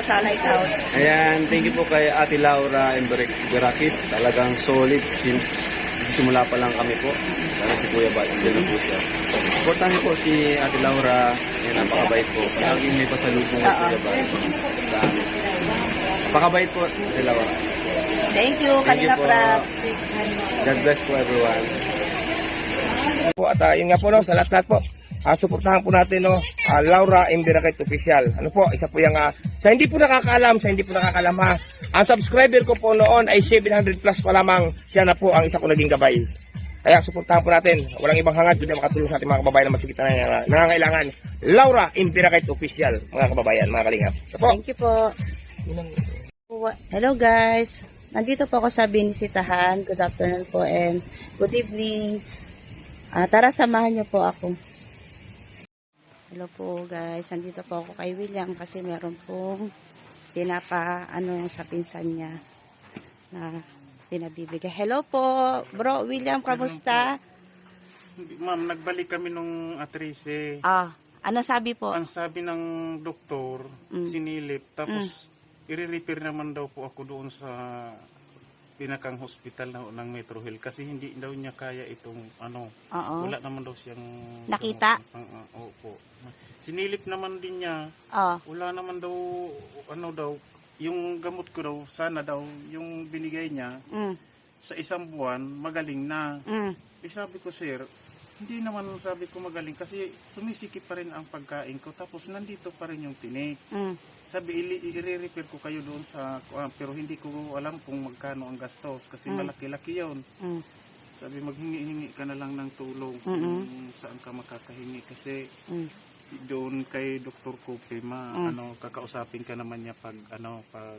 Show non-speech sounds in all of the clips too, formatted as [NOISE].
sa Lighthouse. Ayan, thank you po kay Ate Laura and Berakit. Talagang solid since simula pa lang kami po. Para si Kuya Bat, dyan na po siya. Supportan niyo po si Ate Laura. Ayan, napakabait po. Laging may pasalubong kay Kuya Bat sa amin. Napakabait po, Ate Laura. Thank you, Thank you kanina po. Prab. God bless po everyone. po at uh, yun nga po no, sa lahat-lahat po. Ah, suportahan po natin no, ah, Laura Imbirakit Official. Ano po, isa po yung ah, sa hindi po nakakaalam, sa hindi po nakakaalam ha. Ang subscriber ko po noon ay 700 plus pa lamang. Siya na po ang isa ko naging gabay. Kaya suportahan po natin. Walang ibang hangad kundi makatulong sa ating mga kababayan na masigit na nangangailangan-. Laura Imbirakit Official, mga kababayan, mga kalingap. Ito po. Thank you po. Hello guys. Nandito po ako sa Binisitahan. Good afternoon po and good evening. Ah, tara, samahan niyo po ako. Hello po guys. Nandito po ako kay William kasi meron pong pinapa ano sa pinsan niya na pinabibigay. Hello po, bro William, kamusta? Ma'am, nagbalik kami nung atrese. Ah, ano sabi po? Ang sabi ng doktor, Mm. sinilip, tapos i-repair naman daw po ako doon sa pinakang hospital na, ng Metro Hill kasi hindi daw niya kaya itong ano, Oo. wala naman daw siyang Nakita? Pang- ah, opo. Sinilip naman din niya, Ah, wala naman daw ano daw yung gamot ko daw, sana daw yung binigay niya mm, sa isang buwan magaling na. mm, Eh sabi ko, sir, hindi naman sabi ko magaling kasi sumisikip pa rin ang pagkain ko tapos nandito pa rin yung tinik. mm, Sabi, i-repair ko kayo doon sa kuwan, pero hindi ko alam kung magkano ang gastos kasi Mm. malaki-laki yun. mm, Sabi, maghingi-hingi ka na lang ng tulong Mm-mm. kung saan ka makakahingi kasi mm. doon kay Dr. Kope, ma, Mm. ano, kakausapin ka naman niya pag, ano, pag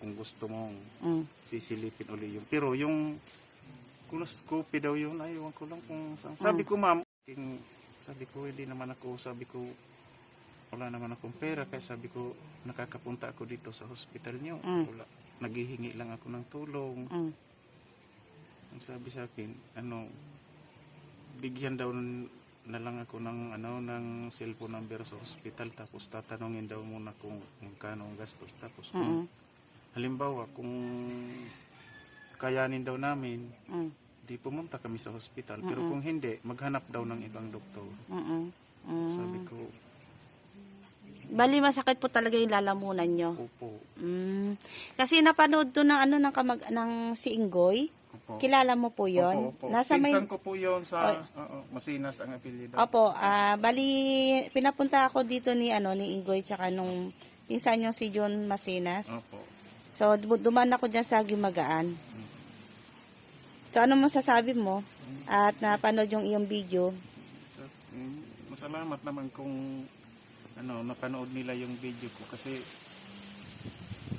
kung gusto mong mm. sisilipin uli yung. Pero yung colonoscopy daw yun, ayaw ko lang kung saan. Sabi ko ma'am, king- sabi ko hindi naman ako, sabi ko wala naman akong pera kaya sabi ko nakakapunta ako dito sa hospital niyo. Mm. Wala, naghihingi lang ako ng tulong. Mm. Ang sabi sa akin, ano, bigyan daw na lang ako ng ano ng cellphone number sa hospital tapos tatanungin daw muna kung magkano ang gastos tapos kung Mm. halimbawa kung kayanin daw namin Mm. Di pumunta kami sa hospital pero kung hindi maghanap daw ng ibang doktor Mm. Mm. sabi ko Bali masakit po talaga yung lalamunan nyo. opo Mm. Kasi napanood to ng ano ng kamag ng si Ingoy. opo Kilala mo po 'yon? opo, opo. Nasa may Pinsan ko po yon sa oo, Masinas ang apelyido Opo, ah bali pinapunta ako dito ni ano ni Ingoy tsaka nung pinsan niyo si John Masinas. opo So du- dumaan ako diyan sa Gimagaan. So ano masasabi mo? At napanood yung iyong video. So, mm, masalamat naman kung ano napanood nila yung video ko kasi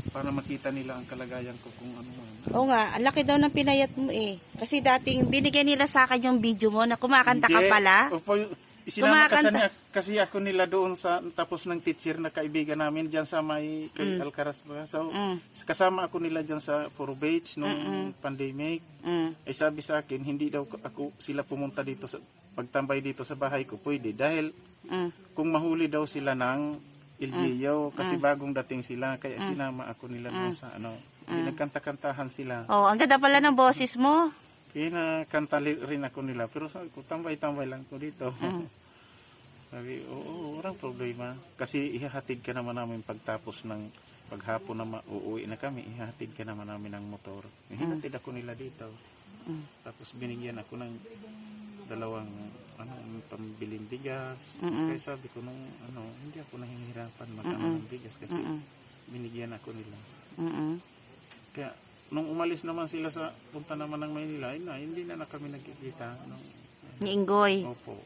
para makita nila ang kalagayan ko kung ano man. Oo nga, ang laki daw ng pinayat mo eh. Kasi dating binigyan nila sa akin yung video mo na kumakanta ka Hindi. pala. Opo, isinama kasi, Kumakanta. kasi ako nila doon sa tapos ng teacher na kaibigan namin diyan sa may kay Mm. Alcaraz ba. So Mm, kasama ako nila diyan sa Puro Beach nung pandemic. mm, Ay sabi sa akin, hindi daw ako sila pumunta dito sa pagtambay dito sa bahay ko pwede dahil mm. kung mahuli daw sila ng LGU kasi bagong dating sila kaya sinama ako nila doon sa ano. Nagkanta-kantahan sila. Oh, ang ganda pala ng boses mo. Kaya nakanta li- rin ako nila. Pero sabi ko, tambay-tambay lang ko dito. [LAUGHS] sabi, oo, walang problema. Kasi ihahatid ka naman namin pagtapos ng paghapon na uuwi na kami, ihahatid ka naman namin ng motor. Ihahatid ako nila dito. Tapos binigyan ako ng dalawang ano, pambiling bigas. Mm-mm. Kaya sabi ko nung ano, hindi ako nahihirapan magkano ng bigas kasi Mm-mm. binigyan ako nila. Mm-mm. Kaya nung umalis naman sila sa punta naman ng Maynila, ay na, hindi na, na kami nagkikita. Ano, Ni Ingoy. opo.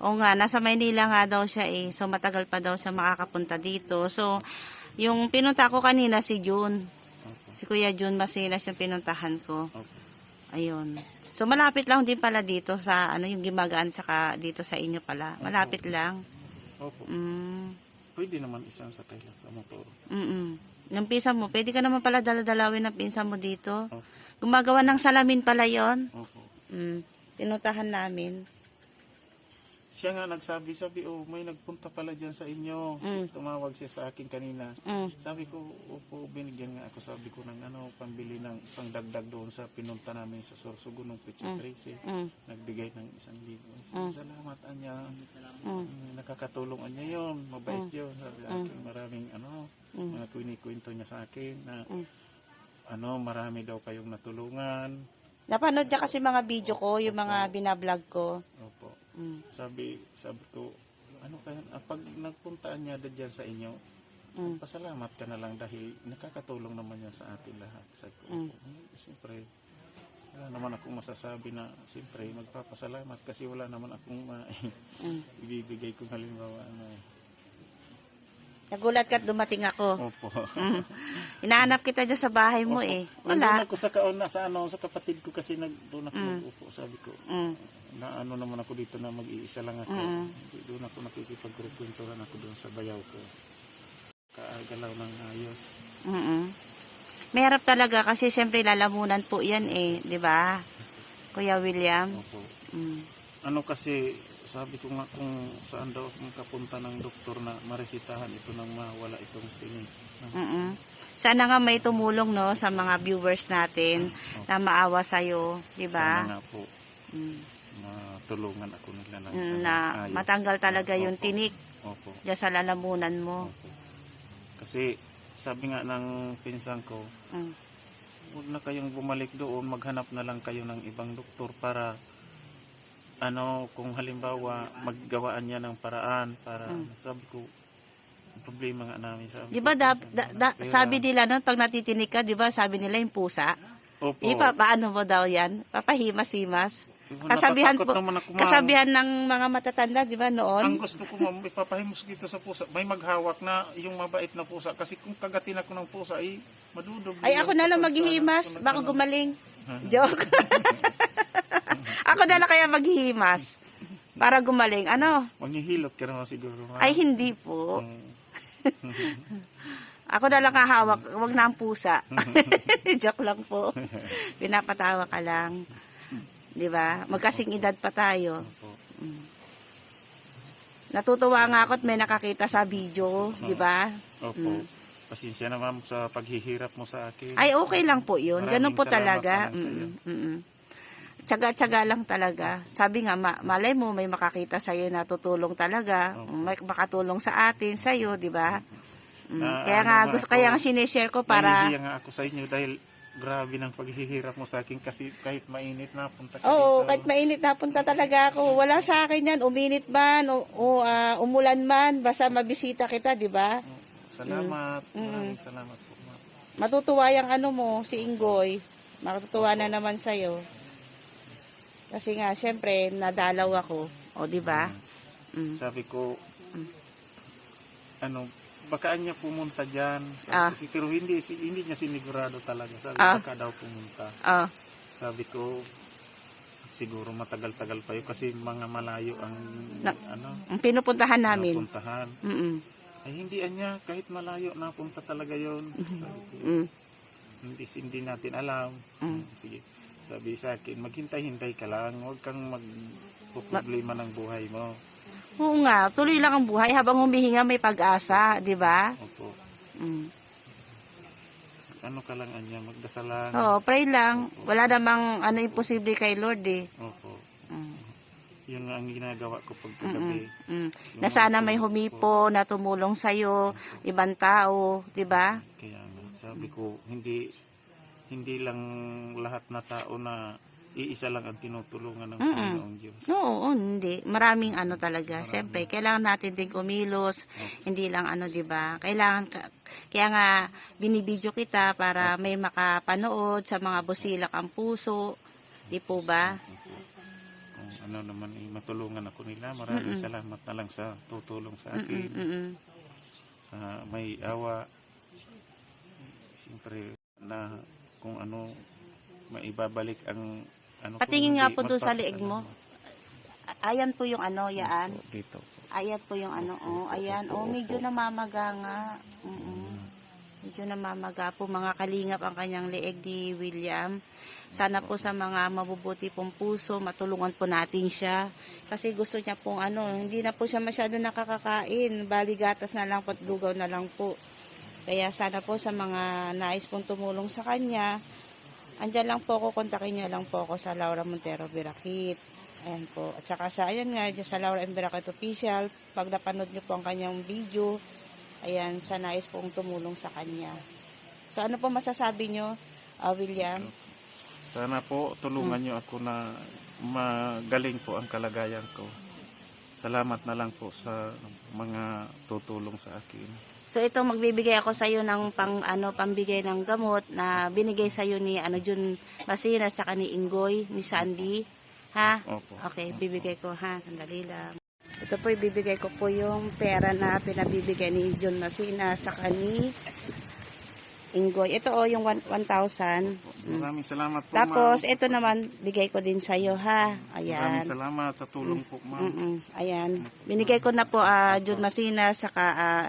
Oo nga, nasa Maynila nga daw siya eh. So matagal pa daw siya makakapunta dito. So, yung pinunta ko kanina si June. Opo. Si Kuya June Masinas yung pinuntahan ko. Opo. Ayun. So malapit lang din pala dito sa ano yung gimagaan saka dito sa inyo pala. Malapit lang. Opo. Mm. Pwede naman isang sakay lang sa motor. Mm. Yung pinsan mo, pwede ka naman pala daladalawin ng pinsan mo dito. Opo. Gumagawa ng salamin pala 'yon. Opo. Mm. Pinuntahan namin. Siya nga nagsabi, sabi, oh, may nagpunta pala dyan sa inyo. Mm. Tumawag siya sa akin kanina. Mm. Sabi ko, opo, binigyan nga ako, sabi ko ng ano, pambili ng pangdagdag doon sa pinunta namin sa Sorsogo ng Pichi Mm. Tracy. Mm. Nagbigay ng isang libo. Mm. Salamat, Anya. Mm. Mm, Nakakatulong Anya yun. Mabait yun. Sabi Mm. akin, maraming ano, Mm. mga kwini-kwento niya sa akin na Mm. ano, marami daw kayong natulungan. Napanood niya kasi mga video ko, yung mga binablog ko. Opo. Mm. Sabi, sabi ko, ano kaya, ah, pag nagpuntaan niya dyan sa inyo, Mm. pasalamat ka na lang dahil nakakatulong naman yan sa atin lahat. Sabi ko, Mm. Hmm, siyempre, wala naman akong masasabi na, siyempre, magpapasalamat kasi wala naman akong ma- Mm. [LAUGHS] ibibigay kung halimbawa, ano eh. Nagulat ka't dumating ako. Opo. Mm. Hinahanap kita dyan sa bahay mo eh. Nandun Wala. ako sa kauna, sa ano, sa kapatid ko kasi nag, doon ako Mm. nag-upo. Sabi ko, Mm. na ano naman ako dito na mag-iisa lang ako. Mm. Doon ako nakikipagkwentuhan ako doon sa bayaw ko. Kaagalaw ng ayos. Mm-mm. Mahirap talaga kasi siyempre lalamunan po yan eh, di ba? Kuya William. Opo. Mm. Ano kasi, sabi ko nga kung saan daw akong kapunta ng doktor na maresitahan ito nang mawala itong tinig. Mm-mm. Sana nga may tumulong no sa mga viewers natin na maawa sa di Sana ba? nga po, Mm. matulungan ako nila ng Mm, ano, Na ayos. matanggal talaga yung Opo. tinik Opo. diyan sa lalamunan mo. Opo. Kasi sabi nga ng pinsan ko, Mm. huwag na kayong bumalik doon, maghanap na lang kayo ng ibang doktor para ano, kung halimbawa maggawaan niya ng paraan para Mm. sabi ko problema nga namin sabi Di ba da, da- da- pera. sabi nila nun pag natitinik ka, di ba sabi nila yung pusa? Opo. Ipa, paano mo daw yan? Papahimas-himas? Kasabihan po, kasabihan ng mga matatanda, di ba Ang noon? gusto ko ma'am, ipapahimus dito sa pusa. May maghawak na yung mabait na pusa. Kasi kung kagatin ako ng pusa, ay madudog. Ay, ako na lang maghihimas, baka gumaling. Joke. [LAUGHS] ako na lang kaya maghihimas para gumaling. Ano? Manghihilot ka naman siguro. ma'am. Ay, hindi po. Mm. Ako na lang hahawak, wag na ang pusa. [LAUGHS] Joke lang po. Pinapatawa ka lang. Di ba? Magkasing edad pa tayo. Opo. Natutuwa nga ako at may nakakita sa video, di ba? Opo. Mm. Pasensya na ma'am sa paghihirap mo sa akin. Ay, okay lang po yun. Ganun Maraming po salamat talaga. na lang Tsaga-tsaga lang talaga. Sabi nga, ma- malay mo, may makakita sa'yo na tutulong talaga. Opo. May makatulong sa atin, sa'yo, di ba? Mm. Na- kaya ano nga, nga gusto, kaya nga sinishare ko para... Nahihiya nga ako sa inyo dahil grabe ng paghihirap mo sa akin kasi kahit mainit na punta ka Oo, dito. kahit mainit na punta talaga ako. Wala sa akin yan, uminit man, o, o, ah, umulan man, basta mabisita kita, di ba? Salamat. Mm. Maraming salamat po. Matutuwa yung ano mo, si Ingoy. Matutuwa na naman sa'yo. Kasi nga, syempre, nadalaw ako. O, di ba? Mm. Sabi ko, Mm. ano, baka niya pumunta dyan. Ah. Pero hindi, si- hindi niya sinigurado talaga. Sabi Ah. baka daw pumunta. Oh, Sabi ko, siguro matagal-tagal pa yun kasi mga malayo ang Na- ano, ang pinupuntahan namin. napuntahan. Mm-mm. Ay hindi anya, kahit malayo napunta talaga yon. Ko, Mm. hindi, hindi natin alam. Mm. Sige. Sabi sa akin, maghintay-hintay ka lang. Huwag kang magpoproblema ng buhay mo. Oo nga, tuloy lang ang buhay habang humihinga may pag-asa, di ba? Opo. Mm. Ano ka lang anya, magdasal lang. Oo, pray lang. Wala namang ano imposible kay Lord eh. Opo. Mm. Yun nga ang ginagawa ko pagkagabi. Mm. Na sana may humipo, na tumulong sa'yo, ibang tao, di ba? Kaya nga, sabi ko, hindi hindi lang lahat na tao na iisa lang ang tinutulungan ng Mm-mm. Panginoong Diyos. Oo, hindi. Maraming ano talaga. Siyempre, kailangan natin din kumilos. Hindi lang ano, di ba? Kailangan, ka- kaya nga, binibidyo kita para may makapanood sa mga busilak ang puso. Di po ba? Kung ano naman, eh, matulungan ako nila. Maraming salamat na lang sa tutulong sa akin. Mm, mm, Ah, may awa. Siyempre, na kung ano, maibabalik ang ano Patingin nga po doon sa liig mo. Ayan po yung ano, yaan. Dito po. Ayan po yung ano, oh. Ayan, oh, medyo namamaga nga. Mm-mm. Medyo namamaga po mga kalingap ang kanyang leeg ni William. Sana po sa mga mabubuti pong puso, matulungan po natin siya. Kasi gusto niya pong ano, hindi na po siya masyado nakakakain. Bali gatas na lang po at lugaw na lang po. Kaya sana po sa mga nais pong tumulong sa kanya, andyan lang po ako, kontakin niyo lang po ako sa Laura Montero Birakit. Ayan po. At saka sa, ayan nga, sa Laura M. Birakit Official, pag napanood niyo po ang kanyang video, ayan, sa nais pong tumulong sa kanya. So ano po masasabi niyo, ah, William? Sana po tulungan niyo ako na magaling po ang kalagayan ko. Salamat na lang po sa mga tutulong sa akin. So ito magbibigay ako sa iyo ng pang ano pambigay ng gamot na binigay sa iyo ni ano Jun Masina sa ni Ingoy ni Sandy. Ha? Opo. Okay, bibigay ko ha. Sandali lang. Ito po ibibigay ko po yung pera na pinabibigay ni Jun Masina sa ni Ingoy. Ito oh yung one- 1,000. Maraming salamat po, Tapos ma'am. ito naman bigay ko din sa iyo ha. Maraming Ayan. salamat sa tulong po, ma'am. Mm-mm. Ayan. Binigay ko na po ah Jun Masina saka ah,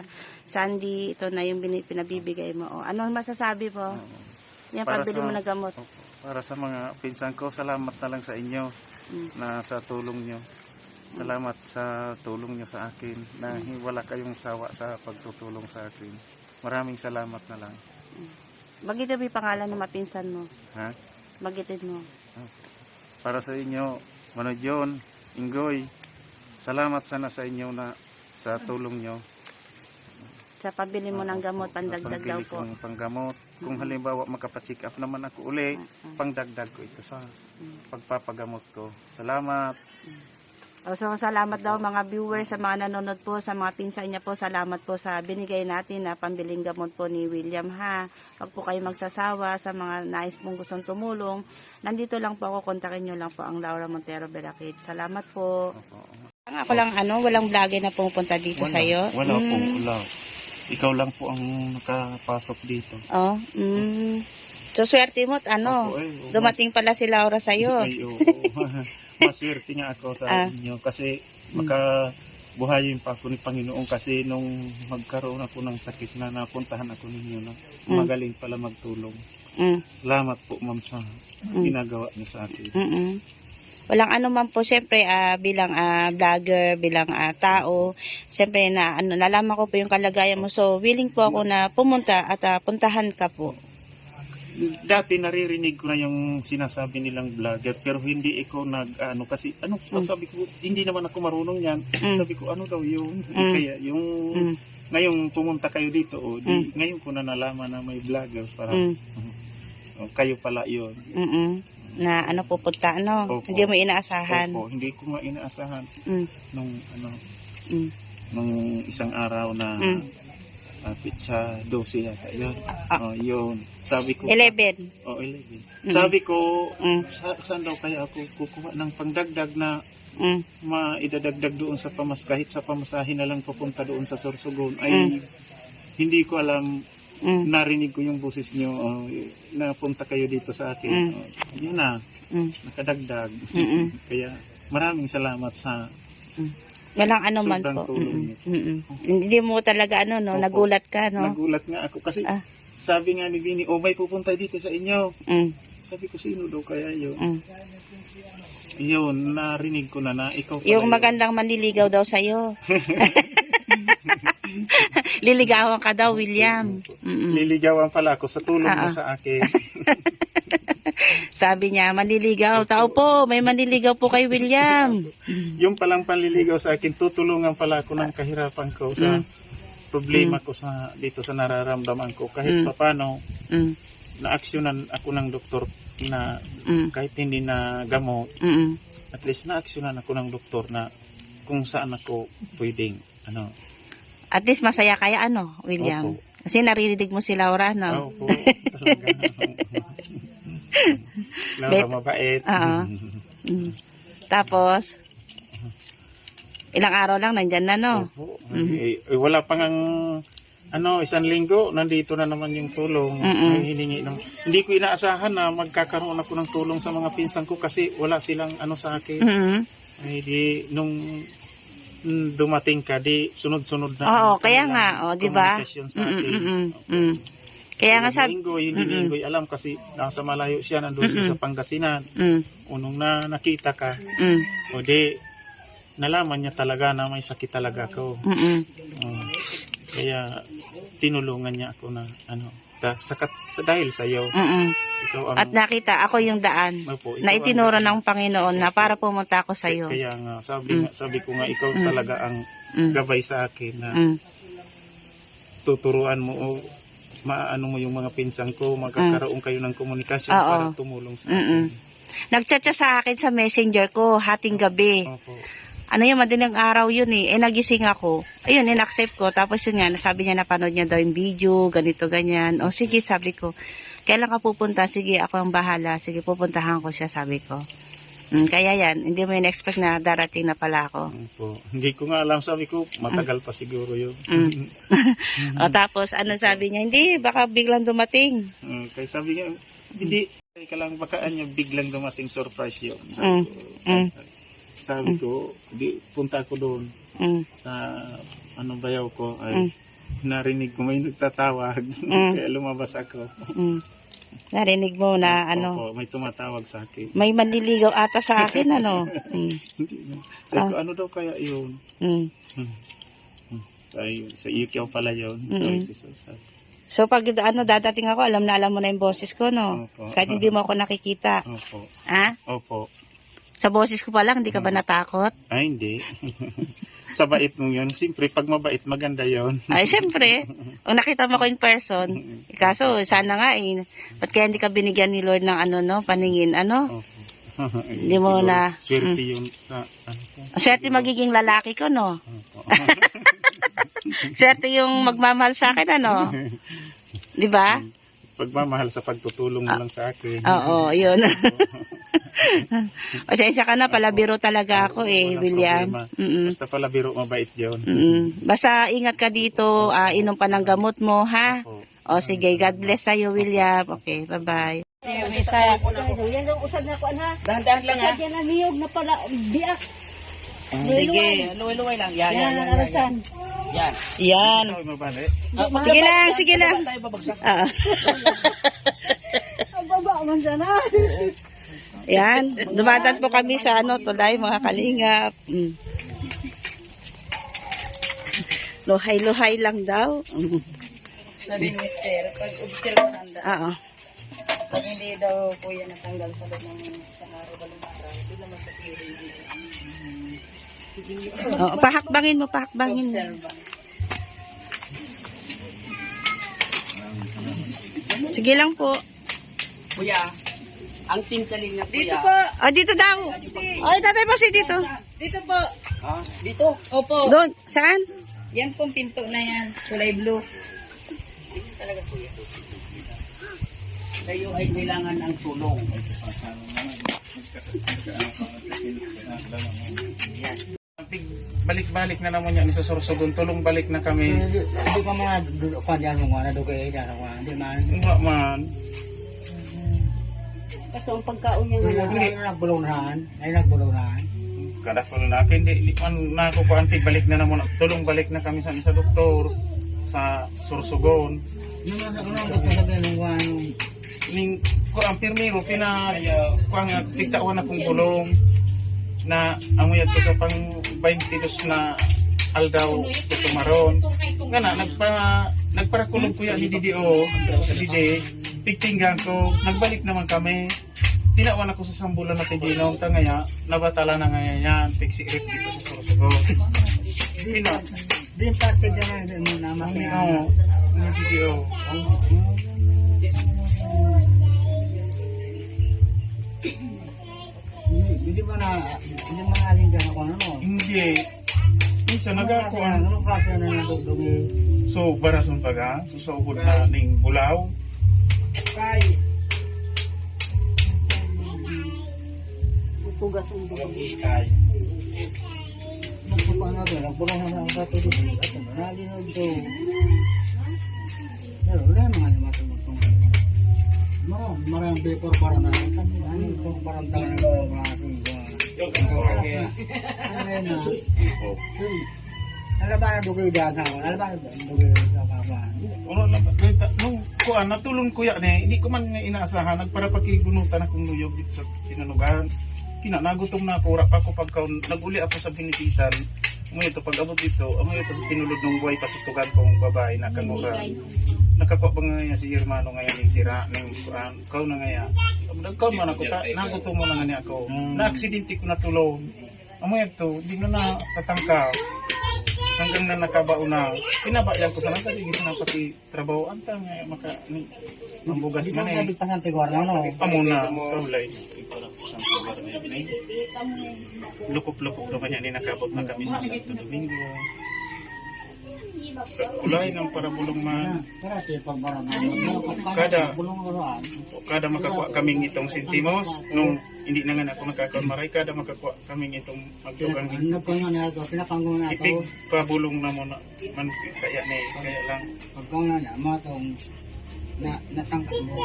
Sandy. Ito na yung bini- pinabibigay mo. Oh. Ano masasabi mo? Yan, Para pabili sa- mo na gamot. Opo. Para sa mga pinsan ko, salamat na lang sa inyo Mm. na sa tulong nyo. Salamat sa tulong nyo sa akin na wala kayong sawa sa pagtutulong sa akin. Maraming salamat na lang. Magitin mo yung pangalan ng mapinsan mo. Ha? Magitin mo. Para sa inyo, Manodyon, Ingoy, salamat sana sa inyo na sa tulong nyo. Sa pabili mo ng gamot, pandagdag daw po. kong panggamot. Kung halimbawa makapacheck up naman ako uli, pangdagdag ko ito sa pagpapagamot ko. Salamat. O, so, salamat daw mga viewers sa mga nanonood po, sa mga pinsan niya po. Salamat po sa binigay natin na pambiling gamot po ni William ha. Huwag po kayo magsasawa sa mga nais pong gustong tumulong. Nandito lang po ako, kontakin nyo lang po ang Laura Montero Belakit. Salamat po. Ang Ako lang ano, walang vlogger na pumupunta dito sa iyo. Wala po, wala. Ikaw lang po ang nakapasok dito. Oh, mm. So swerte mo ano, Opo, eh, dumating pala si Laura sa iyo. Ay, oo. [LAUGHS] Maswerte nga ako sa Ah. inyo kasi makabuhayin pa ako ni Panginoon kasi nung magkaroon ako ng sakit na napuntahan ako ninyo na magaling pala magtulong. Mm. Salamat po ma'am sa ginagawa niyo sa akin. Mm-mm. Walang ano man po, siyempre ah, bilang ah, vlogger, bilang ah, tao, siyempre na ano, nalaman ko po yung kalagayan mo. So, willing po ako na pumunta at ah, puntahan ka po. Dati naririnig ko na yung sinasabi nilang vlogger pero hindi ikaw nag ano kasi ano sabi ko hindi naman ako marunong yan. Mm. Sabi ko ano daw yun? Mm. Kaya yung Mm. ngayong pumunta kayo dito o di, ngayon ko na nalaman na may vlogger para Mm. oh, kayo pala yun. Mm-mm. Na ano pupunta, ano? Opo. Hindi mo inaasahan. Opo, hindi ko nga inaasahan Mm. nung ano Mm. nung isang araw na Mm. uh, pizza 12 yata yun. Ah. Oh, yun. Sabi ko 11. Oh, 11. Sabi ko, Mm. sa, saan daw kaya ako kukuha ng pangdagdag na Mm. maidadagdag doon sa pamas kahit sa pamasahe na lang pupunta doon sa Sorsogon ay Mm. hindi ko alam Mm. narinig ko yung boses nyo oh, napunta kayo dito sa akin Mm. oh, yun na Mm. nakadagdag Mm-mm. [LAUGHS] kaya maraming salamat sa Walang ano man Sobrang po. tulong Mm-mm. Mm-mm. Hindi mo talaga ano, no? Opo. Nagulat ka, no? nagulat nga ako kasi Ah. sabi nga ni Vini oh may pupunta dito sa inyo Mm. sabi ko sino daw kaya yun Mm. yun narinig ko na na ikaw pala Yung yun. magandang manliligaw daw sa'yo. [LAUGHS] Liligawan ka daw, William. Mm-mm. Liligawan pala ako sa tulong mo Ah, ah. sa akin. [LAUGHS] Sabi niya, manliligaw. Tao po, may manliligaw po kay William. [LAUGHS] yung palang panliligaw sa akin, tutulungan pala ako ng kahirapan ko sa problema ko sa dito sa nararamdaman ko. Kahit Mm. papano, Mm, na-aksyonan ako ng doktor na mm, kahit hindi na gamot, mm, at least na-aksyonan ako ng doktor na kung saan ako pwedeng, ano, At least masaya kaya ano, William. Opo. Kasi naririnig mo si Laura, no? po, talaga. [LAUGHS] Laura, Bet- mabait. Oo. Mm. Tapos, ilang araw lang nandyan na, no? Opo. Eh, eh, wala pang ang ano, isang linggo, nandito na naman yung tulong. Mm-mm. Hiningi ng, hindi ko inaasahan na magkakaroon ako ng tulong sa mga pinsan ko kasi wala silang ano sa akin. Mm-hmm. Ay, di, nung mm, dumating ka, di sunod-sunod na. Oo, ang kaya nga, oh, di ba? sa Mm, mm, mm, mm. Kaya nga sabi, Linggoy, hindi Mm-mm. linggoy alam kasi nasa malayo siya, nandun siya sa Pangasinan. mm, Unong na nakita ka, mm, o di, nalaman niya talaga na may sakit talaga ako. mm, mm. Oh, kaya tinulungan niya ako na ano, sakat sa dahil sa iyo, mm. ikaw ang At nakita, ako yung daan Opo, ikaw na ang- itinuro ng Panginoon na para pumunta ako sa iyo. Kaya nga sabi nga, sabi ko nga ikaw talaga ang Mm. gabay sa akin na Mm, tuturuan mo o maano mo yung mga pinsang ko, magkakaroon kayo ng komunikasyon Oo. para tumulong sa mm-mm. akin. Nagchat siya sa akin sa messenger ko, hating gabi. Opo. Ano yun, madaling araw yun eh. Eh, nagising ako. Ayun, in-accept ko. Tapos yun nga, sabi niya, napanood niya daw yung video, ganito, ganyan. O sige, sabi ko. Kailan ka pupunta? Sige, ako ang bahala. Sige, pupuntahan ko siya, sabi ko. Mm, kaya yan, hindi mo in-expect na darating na pala ako. Opo. Hindi ko nga alam, sabi ko, matagal pa siguro yun. Mm. [LAUGHS] [LAUGHS] o tapos, ano sabi niya? Hindi, baka biglang dumating. Mm, kaya sabi niya, hindi, ka lang baka niya biglang dumating surprise yun. Mm. Mm. Sabi ko, di, punta ko doon Mm. sa ano bayaw ko ay narinig ko may nagtatawag [LAUGHS] Mm. kaya lumabas ako. Mm. Narinig mo na ano, Opo, may tumatawag sa akin. may manliligaw ata sa akin, ano? [LAUGHS] Mm. Sabi ko, ano daw kaya yun? Mm. Hmm. Hmm. Ay, sa iyo kaya pala yun. Mm. Sabi ko, so, sabi, So pag ano dadating ako, alam na alam mo na yung boses ko, no? Opo. Kahit hindi mo ako nakikita. Opo. Ha? Opo. Sa boses ko pa lang, hindi ka ba natakot? Ay, hindi. [LAUGHS] sa bait mo yun. Siyempre, pag mabait, maganda yun. Ay, syempre. [LAUGHS] Kung nakita mo ko in person, kaso sana nga eh, ba't kaya hindi ka binigyan ni Lord ng ano, no, paningin, ano? [LAUGHS] Hindi mo na- Swerte yun. Sa, ano? Swerte magiging lalaki ko, no? Swerte yung magmamahal sa akin, ano? Di ba? Pagmamahal sa pagtutulong mo lang sa akin. Oo, yun. Pasensya ka na, palabiro talaga ako eh, Walang William. problema. Mm-mm. Basta pala biro, mabait yun. Mm. Basta ingat ka dito, ah, inom pa ng gamot mo, ha? Opo. O sige, God bless sa'yo, William. Okay, bye-bye. Dahan-dahan lang ha. Yan ang niyog na pala, biak. Sige, luway-luway lang. Yan, yan, yan. yan, yan. Yan. Yan. Ikaw ay mabali. Sige lang, sige lang. Tayo babagsak. Ah. Ang baba man sana. Yan. Dumadaan po kami sa ano, tulay, mga kalingap. Mm. Luhay-luhay lang daw. Mm. Sabi ni Mister, pag observahan daw, Oo. pag hindi daw po yan natanggal sa loob ng isang araw, dalawang araw, hindi naman sa theory. Oo, pahakbangin mo, pahakbangin mo. Observan. Sige lang po. Kuya, ang team kalinga kuya. Dito po. Ah, dito daw. Ay, tatay po si dito. Dito po. Ah, dito. Opo. Doon. Saan? Yan pong pinto na yan. Kulay blue. Kayo ay kailangan ng tulong. Balik-balik na naman yan. Isusursugon. Tulong balik na kami. Hindi ka mga duduk pa dyan mo na dugay dyan ako. Hindi man. Kaso ang pagkaon niya nga Hindi ay nagbulong nahan. Ay nagbulong nahan. Kada ko na akin. Di, di man na ako kuantig. Balik na naman. Tulong balik na kami sa isa doktor. Sa sursugon. Nung nasa ko nang gusto sabihin ng kuhan. ning ko ang pirmiro pina ko ang tigtawan akong bulong na amoy ato sa pang 22 na aldaw ko tumaron nga na nagpa nagparakulog ko yan ni DDO sa DD pigtinggan ko. Nagbalik naman kami. Tinawan ako sa sambulan na tiginom tangaya nabatala na ngayon yan. Pigsirit dito sa Sorsogo pina Din parte dyan na mo naman. ano? Ni DDO Hindi mo na, hindi mo na alin dyan ako ano. hindi. Minsan nagakuan Ano klase na nadugdungi. So, barason pa ga? Susugod na ning bulaw? Tugas ang dugo. Nagpupan na ba? Na ako sa tuloy. At manalin na ito. Pero wala mga yung matulog. Marang, marang paper para na. Ano yung parang tangan ng mga ating Ano na? Dugi daga. Nalabanan dugi daga. Ba? Kaya ta- Nung kuan, natulong ko yan eh. Hindi ko man nga inaasahan. Nagpara pakigunutan akong nuyog dito sa tinanugan. Kina, nagutom na ako. Pa ako pagka naguli ako sa binipitan. Ngayon ito, pag abot dito, amoy ito sa tinulod ng buhay pasitugan kong babae na kanura. Nakakuha pa nga si Hermano ngayon yung sira ng kuan. Kau na nga yan. Nagkaw man ako, ta, nagutom mo na nga niya ako. Na-aksidente ko na tulong. Amoy ito, hindi na natatangkas hanggang na nakabao na pinabayang ko sana kasi gisa na pati trabaho anta nga maka ni ang bugas man eh. Hindi pa sa tigor na no. amo na kaulay lukop-lukop naman yan ni nakabot na kami sa Santo Domingo kulay ng parabulong man na. Kada- kada makakuha kaming itong sentimos nung hindi na nga ako nakakaon maray kada makakuha kaming itong na na ito. ipig pabulong na mo na man kaya na kaya lang Pagkong na niya. Mga itong na natangkas mo.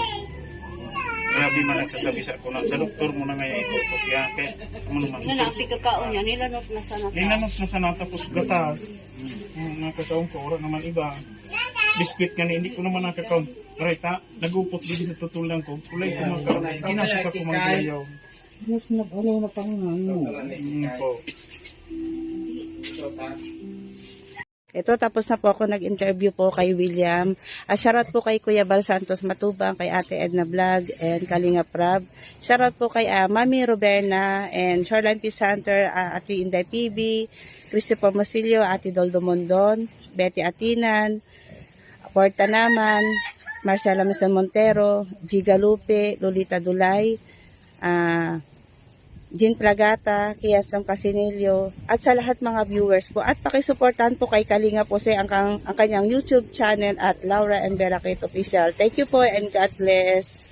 Grabe man nagsasabi sa ako na sa doktor mo na ngayon yan. Kaya ano naman Sa sa napi kakaon niya, nilanot na sa nata. Linanot na sana tapos gatas. Hmm, nakakaon ko, oras naman iba. Biskuit nga ni, hindi ko naman nakakaon. Aray ta, nagupot din sa tutulang ko. Kulay ko magkaroon. Ginasuka ko maglayaw. Mas nag-alaw na pang ano. Hmm po. Ito, tapos na po ako nag-interview po kay William. Uh, shoutout po kay Kuya Bal Santos Matubang, kay Ate Edna Vlog, and Kalinga Prab. Shoutout po kay ah, Mami Roberna, and Shoreline Peace Hunter, ah, Ate Inday PB, Christopher Mosilio, Ate Doldo Mondon, Betty Atinan, Porta Naman, Marcela Mason Montero, Giga Lupe, Lolita Dulay, ah, Jean Plagata, Kiyatsam Casinilio, at sa lahat mga viewers po. At pakisuportahan po kay Kalinga po ang, kang, ang kanyang YouTube channel at Laura and Berakit Official. Thank you po and God bless.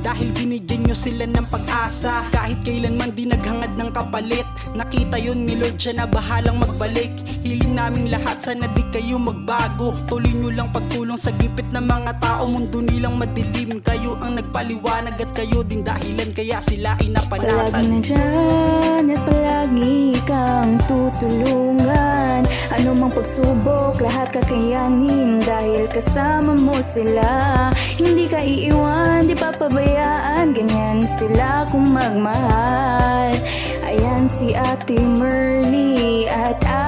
dahil binigyan nyo sila ng pag-asa. Kahit kailanman di naghangad ng kapalit. Nakita yun ni Lord siya na bahalang magbalik. Hiling naming lahat sana di kayo magbago. Tuloy nyo lang pagtulong sa gipit ng mga tao. Mundo nilang madilim. Kayo ang nagpaliwanag at kayo din dahilan. Kaya sila ay Palaging napanatan nandyan at palagi kang tutulungan Mang pagsubok, lahat kakayanin Dahil kasama mo sila. Hindi ka iiwan, di papabayaan. Ganyan sila kung magmahal. Ayan si Ate Merly at Ate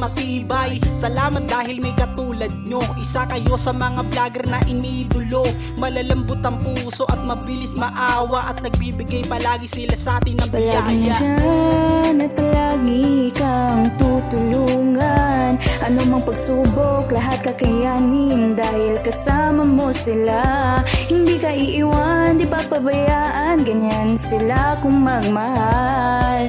matibay. Salamat dahil may katulad nyo. Isa kayo sa mga vlogger na iniidolo Malalambot ang puso at mabilis maawa At nagbibigay palagi sila sa atin ng Palagi biyaya. nandyan at palagi kang tutulungan. Ano mang pagsubok, lahat kakayanin Dahil kasama mo sila. Hindi ka iiwan, di papabayaan Ganyan sila kung magmahal